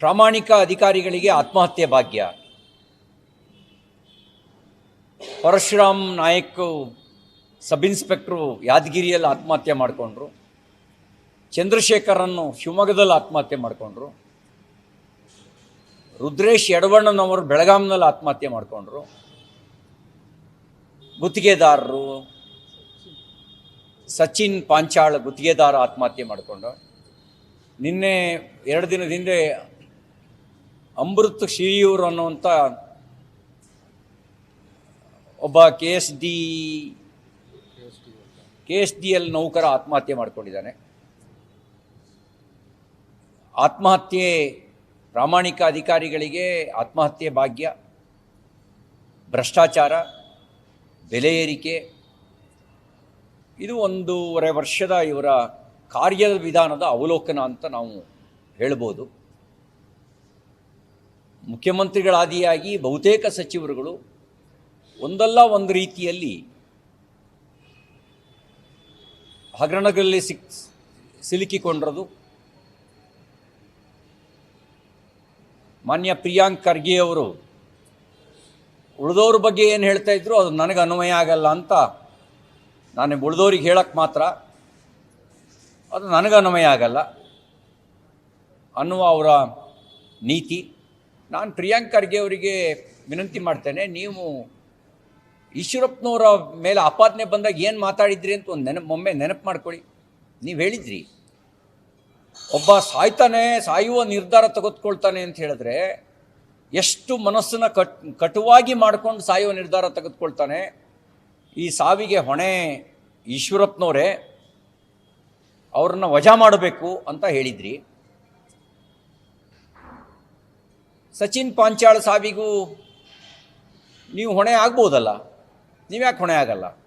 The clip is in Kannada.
ಪ್ರಾಮಾಣಿಕ ಅಧಿಕಾರಿಗಳಿಗೆ ಆತ್ಮಹತ್ಯೆ ಭಾಗ್ಯ. ಪರಶುರಾಮ್ ನಾಯಕ್ ಸಬ್ ಇನ್ಸ್ಪೆಕ್ಟ್ರು ಯಾದಗಿರಿಯಲ್ಲಿ ಆತ್ಮಹತ್ಯೆ ಮಾಡಿಕೊಂಡ್ರು. ಚಂದ್ರಶೇಖರನ್ನು ಶಿವಮೊಗ್ಗದಲ್ಲಿ ಆತ್ಮಹತ್ಯೆ ಮಾಡಿಕೊಂಡ್ರು. ರುದ್ರೇಶ್ ಯಡವಣ್ಣನವರು ಬೆಳಗಾಂನಲ್ಲಿ ಆತ್ಮಹತ್ಯೆ ಮಾಡಿಕೊಂಡ್ರು. ಗುತ್ತಿಗೆದಾರರು ಸಚಿನ್ ಪಾಂಚಾಳ್ ಗುತ್ತಿಗೆದಾರ ಆತ್ಮಹತ್ಯೆ ಮಾಡಿಕೊಂಡು ನಿನ್ನೆ ಎರಡು ದಿನದ ಹಿಂದೆ ಅಮೃತ್ ಶ್ರೀಯೂರ್ ಅನ್ನುವಂಥ ಒಬ್ಬ K S D K S D L ನೌಕರ ಆತ್ಮಹತ್ಯೆ ಮಾಡಿಕೊಂಡಿದ್ದಾನೆ. ಆತ್ಮಹತ್ಯೆ ಪ್ರಾಮಾಣಿಕ ಅಧಿಕಾರಿಗಳಿಗೆ ಆತ್ಮಹತ್ಯೆ ಭಾಗ್ಯ, ಭ್ರಷ್ಟಾಚಾರ, ಬೆಲೆ ಏರಿಕೆ, ಇದು ಒಂದೂವರೆ ವರ್ಷದ ಇವರ ಕಾರ್ಯದ ವಿಧಾನದ ಅವಲೋಕನ ಅಂತ ನಾವು ಹೇಳ್ಬೋದು. ಮುಖ್ಯಮಂತ್ರಿಗಳಾದಿಯಾಗಿ ಬಹುತೇಕ ಸಚಿವರುಗಳು ಒಂದಲ್ಲ ಒಂದು ರೀತಿಯಲ್ಲಿ ಹಗರಣಗಳಲ್ಲಿ ಸಿಕ್ ಸಿಲುಕಿಕೊಂಡಿರೋದು. ಮಾನ್ಯ ಪ್ರಿಯಾಂಕ್ ಖರ್ಗೆ ಅವರು, ಉಳಿದವ್ರ ಬಗ್ಗೆ ಏನು ಹೇಳ್ತಾ ಇದ್ರು ಅದು ನನಗೆ ಅನ್ವಯ ಆಗಲ್ಲ ಅಂತ ನಾನು ಉಳಿದವ್ರಿಗೆ ಹೇಳಕ್ಕೆ ಮಾತ್ರ ಅದು ನನಗೆ ಅನ್ವಯ ಆಗಲ್ಲ ಅನ್ನುವ ಅವರ ನೀತಿ. ನಾನು ಪ್ರಿಯಾಂಕ್ ಖರ್ಗೆ ಅವರಿಗೆ ವಿನಂತಿ ಮಾಡ್ತೇನೆ, ನೀವು ಈಶ್ವರಪ್ಪನವರ ಮೇಲೆ ಆಪಾದನೆ ಬಂದಾಗ ಏನು ಮಾತಾಡಿದ್ರಿ ಅಂತ ಒಂದು ನೆನಪು, ಒಮ್ಮೆ ನೆನಪು ಮಾಡ್ಕೊಳ್ಳಿ. ನೀವು ಹೇಳಿದ್ರಿ, ಒಬ್ಬ ಸಾಯ್ತಾನೆ, ಸಾಯುವ ನಿರ್ಧಾರ ತೆಗೆದುಕೊಳ್ತಾನೆ ಅಂತ ಹೇಳಿದ್ರೆ, ಎಷ್ಟು ಮನಸ್ಸನ್ನು ಕಟ್, ಕಟುವಾಗಿ ಮಾಡ್ಕೊಂಡು ಸಾಯುವ ನಿರ್ಧಾರ ತೆಗೆದುಕೊಳ್ತಾನೆ. ಈ ಸಾವಿಗೆ ಹೊಣೆ ಈಶ್ವರಪ್ಪನವರೇ, ಅವ್ರನ್ನ ವಜಾ ಮಾಡಬೇಕು ಅಂತ ಹೇಳಿದ್ರಿ. ಸಚಿನ್ ಪಾಂಚಾಳ್ ಸಾವಿಗೂ ನೀವು ಹೊಣೆ ಆಗ್ಬೋದಲ್ಲ? ನೀವ್ಯಾಕೆ ಹೊಣೆ ಆಗಲ್ಲ?